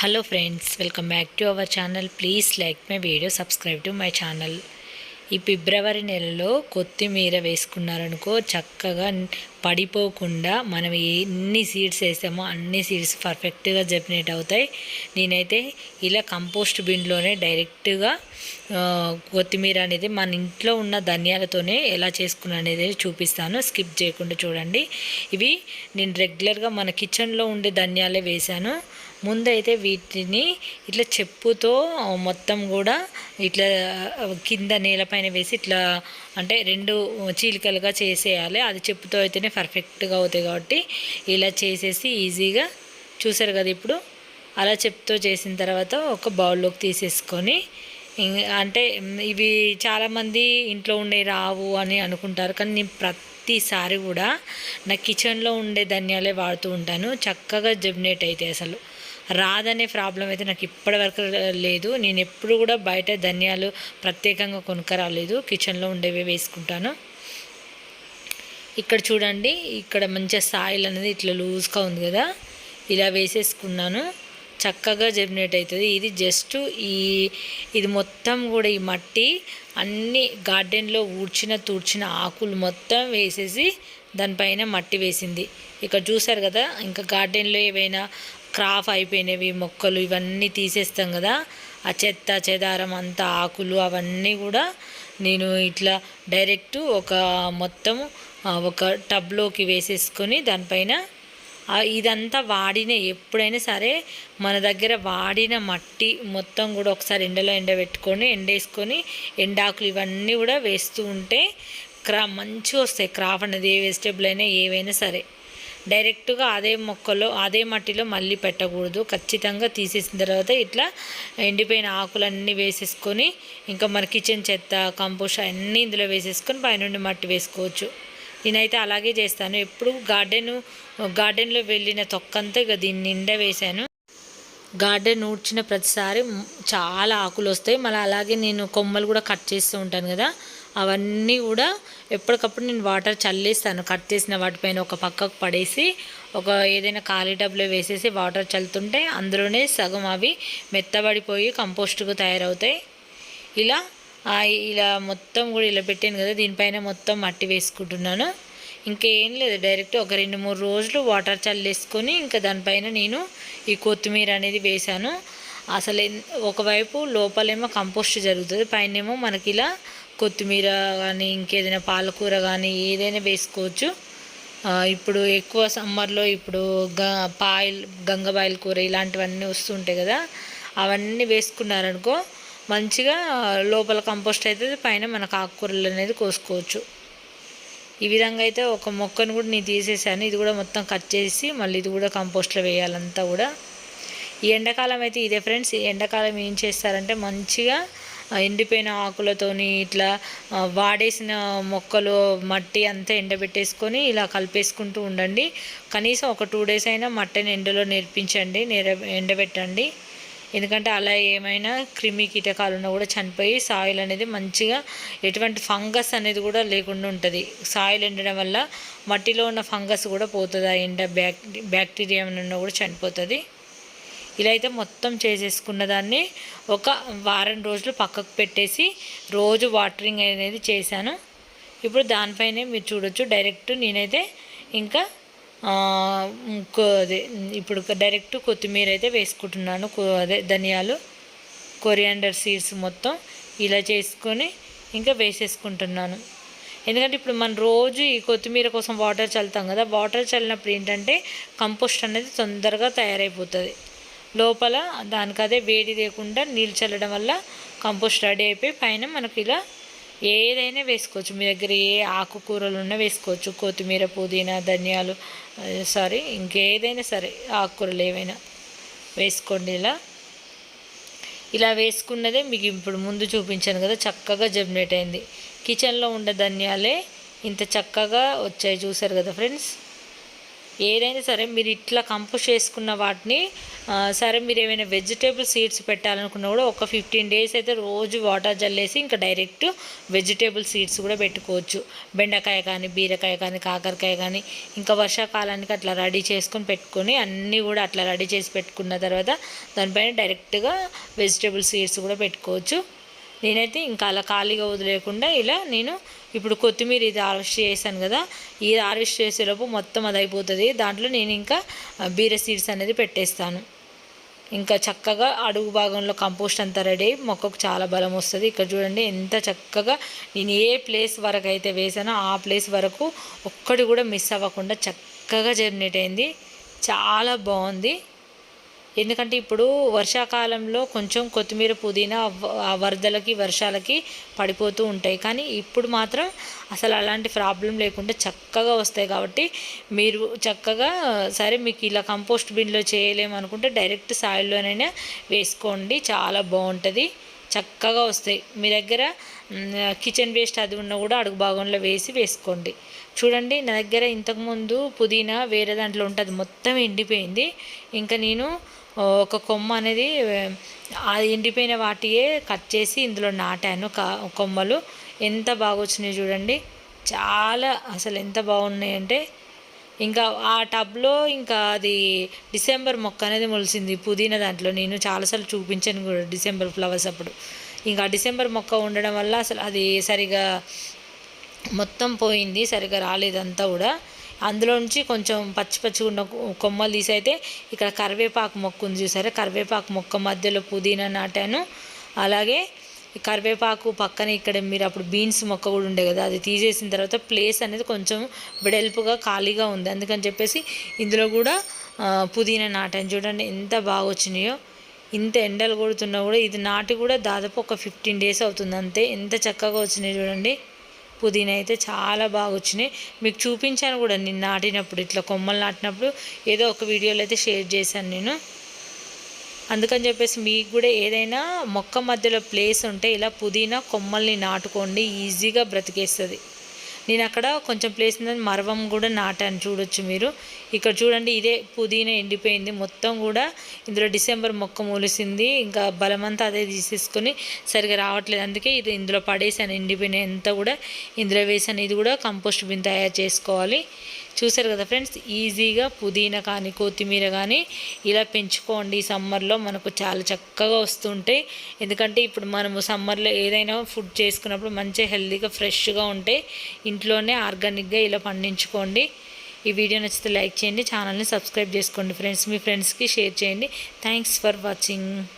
Hello friends welcome back to our channel please like my video subscribe to my channel ఈ ఫిబ్రవరి నెలలో కొత్తిమీర వేసుకున్నారనుకో చక్కగా పడిపోకుండా మనం ఎన్ని సీడ్స్ వేసామో అన్ని సీడ్స్ పర్ఫెక్ట్గా జర్మినేట్ అవుతాయి. నేనైతే ఇలా కంపోస్ట్ బిన్లోనే డైరెక్ట్గా కొత్తిమీర అనేది మన ఇంట్లో ఉన్న ధనియాలతోనే ఎలా చేసుకున్నా అనేది చూపిస్తాను. స్కిప్ చేయకుండా చూడండి. ఇవి నేను రెగ్యులర్గా మన కిచెన్లో ఉండే ధనియాలే వేశాను ముందైతే వీటిని ఇట్లా చెప్పుతో మొత్తం కూడా ఇట్లా కింద నేలపైన వేసి ఇట్లా అంటే రెండు చీలికలుగా చేసేయాలి. అది చెప్పుతో అయితేనే పర్ఫెక్ట్గా అవుతాయి కాబట్టి ఇలా చేసేసి ఈజీగా చూసారు కదా ఇప్పుడు? అలా చెప్తూ చేసిన తర్వాత ఒక బౌల్లోకి తీసేసుకొని అంటే ఇవి చాలామంది ఇంట్లో ఉండే రావు అని అనుకుంటారు. కానీ నేను ప్రతిసారి కూడా నా కిచెన్లో ఉండే ధనియాలే వాడుతూ ఉంటాను. చక్కగా జర్మినేట్ అయితే అసలు. రాదనే ప్రాబ్లం అయితే నాకు ఇప్పటివరకు లేదు. నేను ఎప్పుడు కూడా బయట ధనియాలు ప్రత్యేకంగా కొనుక్కరాలేదు. కిచెన్లో ఉండేవి వేసుకుంటాను. ఇక్కడ చూడండి ఇక్కడ మంచిగా సాయిల్ అనేది ఇట్లా లూజ్గా ఉంది కదా. ఇలా వేసేసుకున్నాను. చక్కగా జర్మినేట్ అవుతుంది. ఇది జస్ట్ ఈ ఇది మొత్తం కూడా ఈ మట్టి అన్ని గార్డెన్లో ఊడ్చిన తూడ్చిన ఆకులు మొత్తం వేసేసి దానిపైన మట్టి వేసింది. ఇక్కడ చూసారు కదా ఇంకా గార్డెన్లో ఏవైనా క్రాఫ్ అయిపోయినవి మొక్కలు ఇవన్నీ తీసేస్తాం కదా. ఆ చెత్త చెదారం అంతా ఆకులు అవన్నీ కూడా నేను ఇట్లా డైరెక్ట్ ఒక మొత్తం ఒక టబ్లోకి వేసేసుకొని దానిపైన ఇదంతా వాడిన ఎప్పుడైనా సరే మన దగ్గర వాడిన మట్టి మొత్తం కూడా ఒకసారి ఎండలో ఎండబెట్టుకొని ఎండేసుకొని ఎండాకులు ఇవన్నీ కూడా వేస్తూ ఉంటే క్రా మంచిగా వస్తాయి. క్రాప్ అనేది ఏ వెజిటేబుల్ అయినా ఏవైనా సరే. డైరెక్ట్గా అదే మొక్కలో అదే మట్టిలో మళ్ళీ పెట్టకూడదు. ఖచ్చితంగా తీసేసిన తర్వాత ఇట్లా ఎండిపోయిన ఆకులన్నీ వేసేసుకొని ఇంకా మన కిచెన్ చెత్త కంపోస్ట్ అన్నీ ఇందులో వేసేసుకొని పైనుండి మట్టి వేసుకోవచ్చు. నేనైతే అలాగే చేస్తాను. ఎప్పుడు గార్డెన్ గార్డెన్లో వెళ్ళిన తొక్కంతా ఇక దీన్ని నిండా వేశాను. గార్డెన్ ఊడ్చిన ప్రతిసారి చాలా ఆకులు వస్తాయి. మళ్ళీ అలాగే నేను కొమ్మలు కూడా కట్ చేస్తూ ఉంటాను కదా. అవన్నీ కూడా ఎప్పటికప్పుడు నేను వాటర్ చల్లేస్తాను. కట్ చేసిన వాటిపైన ఒక పక్కకు పడేసి ఒక ఏదైనా ఖాళీ డబ్బులో వేసేసి వాటర్ చల్లుతుంటే అందులోనే సగం అవి మెత్తబడిపోయి కంపోస్ట్గా తయారవుతాయి. ఇలా ఇలా మొత్తం కూడా ఇలా పెట్టాను కదా దీనిపైన మొత్తం మట్టి వేసుకుంటున్నాను. ఇంకేం లేదు డైరెక్ట్ ఒక రెండు మూడు రోజులు వాటర్ చల్లేసుకొని ఇంకా దానిపైన నేను ఈ కొత్తిమీర అనేది వేశాను. అసలు ఒకవైపు లోపలేమో కంపోస్ట్ జరుగుతుంది పైనేమో మనకి ఇలా కొత్తిమీర కానీ ఇంకేదైనా పాలకూర కానీ ఏదైనా వేసుకోవచ్చు. ఇప్పుడు ఎక్కువ సమ్మర్లో ఇప్పుడు గ పాయిల్ గంగబాయిల కూర ఇలాంటివన్నీ వస్తుంటాయి కదా అవన్నీ వేసుకున్నారనుకో మంచిగా లోపల కంపోస్ట్ అవుతుంది పైన మనకు ఆకుకూరలు అనేది కోసుకోవచ్చు. ఈ విధంగా అయితే ఒక మొక్కను కూడా నేను తీసేసాను. ఇది కూడా మొత్తం కట్ చేసి మళ్ళీ ఇది కూడా కంపోస్ట్లో వేయాలంతా కూడా. ఈ ఎండాకాలం అయితే ఇదే ఫ్రెండ్స్ ఈ ఎండాకాలం ఏం చేస్తారంటే మంచిగా ఎండిపోయిన ఆకులతోని ఇట్లా వాడేసిన మొక్కలు మట్టి అంతా ఎండబెట్టేసుకొని ఇలా కలిపేసుకుంటూ ఉండండి. కనీసం ఒక టూ డేస్ అయినా మట్టిని ఎండలో నేర్పించండి నేర ఎండబెట్టండి. ఎందుకంటే అలా ఏమైనా క్రిమి కీటకాలు ఉన్నా కూడా చనిపోయి సాయిల్ అనేది మంచిగా ఎటువంటి ఫంగస్ అనేది కూడా లేకుండా ఉంటుంది. సాయిల్ ఎండడం వల్ల మట్టిలో ఉన్న ఫంగస్ కూడా పోతుంది ఆ ఎండ బ్యాక్ బ్యాక్టీరియా ఉన్నా కూడా చనిపోతుంది. ఇలా అయితే మొత్తం చేసేసుకున్న దాన్ని ఒక వారం రోజులు పక్కకు పెట్టేసి రోజు వాటరింగ్ అనేది చేశాను. ఇప్పుడు దానిపైనే మీరు చూడొచ్చు. డైరెక్ట్ నేనైతే ఇంకా అదే ఇప్పుడు డైరెక్ట్ కొత్తిమీర అయితే వేసుకుంటున్నాను. అదే ధనియాలు కొరియాండర్ సీడ్స్ మొత్తం ఇలా చేసుకొని ఇంకా వేసేసుకుంటున్నాను. ఎందుకంటే ఇప్పుడు మనం రోజు ఈ కొత్తిమీర కోసం వాటర్ చల్లుతాం కదా వాటర్ చల్లినప్పుడు ఏంటంటే కంపోస్ట్ అనేది తొందరగా తయారైపోతుంది. లోపల దానికి అదే వేడి లేకుండా నీళ్ళు చల్లడం వల్ల కంపోస్ట్ రెడీ అయిపోయి పైన మనకి ఇలా ఏదైనా వేసుకోవచ్చు. మీ దగ్గర ఏ ఆకుకూరలు ఉన్నా వేసుకోవచ్చు. కొత్తిమీర పుదీనా ధనియాలు సారీ ఇంకేదైనా సరే ఆకుకూరలు ఏవైనా వేసుకోండి ఇలా. ఇలా వేసుకున్నదే మీకు ఇప్పుడు ముందు చూపించాను కదా చక్కగా జర్మినేట్ అయింది. కిచెన్లో ఉండే ధనియాలే ఇంత చక్కగా వచ్చాయి. చూసారు కదా ఫ్రెండ్స్? ఏదైనా సరే మీరు ఇట్లా కంపోస్ట్ చేసుకున్న వాటిని సరే మీరు ఏమైనా వెజిటేబుల్ సీడ్స్ పెట్టాలనుకున్నా కూడా ఒక ఫిఫ్టీన్ డేస్ అయితే రోజు వాటర్ జల్లేసి ఇంకా డైరెక్ట్ వెజిటేబుల్ సీడ్స్ కూడా పెట్టుకోవచ్చు. బెండకాయ కానీ బీరకాయ కానీ కాకరకాయ కానీ ఇంకా వర్షాకాలానికి అట్లా రెడీ చేసుకొని పెట్టుకొని అన్నీ కూడా అట్లా రెడీ చేసి పెట్టుకున్న తర్వాత దానిపైన డైరెక్ట్గా వెజిటేబుల్ సీడ్స్ కూడా పెట్టుకోవచ్చు. నేనైతే ఇంకా అలా ఖాళీగా వదిలేకుండా ఇలా నేను ఇప్పుడు కొత్తిమీర ఇది హార్వెస్ట్ చేశాను కదా ఈ హార్వెస్ట్ చేసేలోపు మొత్తం అది అయిపోతుంది. దాంట్లో నేను ఇంకా బీర సీడ్స్ అనేది పెట్టేస్తాను. ఇంకా చక్కగా అడుగు భాగంలో కంపోస్ట్ అంతా రెడీ అయ్యి మొక్కకు చాలా బలం వస్తుంది. ఇక్కడ చూడండి ఎంత చక్కగా నేను ఏ ప్లేస్ వరకు అయితే వేసానో ఆ ప్లేస్ వరకు ఒక్కటి కూడా మిస్ అవ్వకుండా చక్కగా జర్నేట్ అయింది. చాలా బాగుంది. ఎందుకంటే ఇప్పుడు వర్షాకాలంలో కొంచెం కొత్తిమీర పుదీనా వ- వరదలకి వర్షాలకి పడిపోతూ ఉంటాయి. కానీ ఇప్పుడు మాత్రం అసలు అలాంటి ప్రాబ్లం లేకుండా చక్కగా వస్తాయి కాబట్టి మీరు చక్కగా సరే మీకు ఇలా కంపోస్ట్ బిన్లో చేయలేమనుకుంటే డైరెక్ట్ సాయిల్లోనైనా వేసుకోండి. చాలా బాగుంటుంది. చక్కగా వస్తాయి. మీ దగ్గర కిచెన్ వేస్ట్ అది ఉన్నా కూడా అడుగు భాగంలో వేసి వేసుకోండి. చూడండి నా దగ్గర ఇంతకుముందు పుదీనా వేరే దాంట్లో ఉంటుంది మొత్తం ఎండిపోయింది. ఇంకా నేను ఒక కొమ్మ అనేది ఎండిపోయిన వాటియే కట్ చేసి ఇందులో నాటాను. కా కొమ్మలు ఎంత బాగా వచ్చినాయి చూడండి. చాలా అసలు ఎంత బాగున్నాయి అంటే ఇంకా ఆ టబ్లో ఇంకా అది డిసెంబర్ మొక్క అనేది మొలిసింది పుదీనా దాంట్లో. నేను చాలాసార్లు చూపించాను కూడా డిసెంబర్ ఫ్లవర్స్ అప్పుడు. ఇంకా డిసెంబర్ మొక్క ఉండడం వల్ల అసలు అది సరిగా మొత్తం పోయింది సరిగా రాలేదంతా కూడా. అందులో నుంచి కొంచెం పచ్చి పచ్చిగా ఉన్న కొమ్మలు తీసి అయితే ఇక్కడ కరివేపాకు మొక్క ఉంది చూసారా? కరివేపాకు మొక్క మధ్యలో పుదీనా నాటాను. అలాగే కరివేపాకు పక్కన ఇక్కడ మీరు అప్పుడు బీన్స్ మొక్క కూడా ఉండే కదా అది తీసేసిన తర్వాత ప్లేస్ అనేది కొంచెం వెడల్పుగా ఖాళీగా ఉంది. అందుకని చెప్పేసి ఇందులో కూడా పుదీనా నాటాను. చూడండి ఎంత బాగా వచ్చినాయో. ఇంత ఎండలు కొడుతున్నా కూడా ఇది నాటి కూడా దాదాపు ఒక ఫిఫ్టీన్ డేస్ అవుతుంది అంతే. ఎంత చక్కగా వచ్చినాయి చూడండి. పుదీనా అయితే చాలా బాగా వచ్చినాయి. మీకు చూపించాను కూడా నేను నాటినప్పుడు ఇట్లా కొమ్మలు నాటినప్పుడు. ఏదో ఒక వీడియోలో అయితే షేర్ చేశాను నేను. అందుకని చెప్పేసి మీకు కూడా ఏదైనా మొక్క మధ్యలో ప్లేస్ ఉంటే ఇలా పుదీనా కొమ్మల్ని నాటుకోండి ఈజీగా బ్రతికేస్తుంది. నేను అక్కడ కొంచెం ప్లేస్ ఉందని మరవం కూడా నాటాను చూడొచ్చు మీరు. ఇక్కడ చూడండి ఇదే పుదీనా ఎండిపోయింది. మొత్తం కూడా ఇందులో డిసెంబర్ మొక్క మూలిసింది. ఇంకా బలమంతా అదే తీసేసుకొని సరిగా రావట్లేదు. అందుకే ఇది ఇందులో పడేసాను ఎండిపోయిన ఎంత కూడా ఇందులో వేసాను. ఇది కూడా కంపోస్ట్ బిన్ తయారు చేసుకోవాలి. చూసారు కదా ఫ్రెండ్స్ ఈజీగా పుదీనా కానీ కొత్తిమీర కానీ ఇలా పెంచుకోండి. సమ్మర్లో మనకు చాలా చక్కగా వస్తుంటాయి ఎందుకంటే ఇప్పుడు మనము సమ్మర్లో ఏదైనా ఫుడ్ చేసుకున్నప్పుడు మంచిగా హెల్తీగా ఫ్రెష్గా ఉంటాయి ఇంట్లోనే ఆర్గానిక్గా ఇలా పండించుకోండి. ఈ వీడియో నచ్చితే లైక్ చేయండి ఛానల్ని సబ్స్క్రైబ్ చేసుకోండి ఫ్రెండ్స్. మీ ఫ్రెండ్స్కి షేర్ చేయండి. Thanks for watching.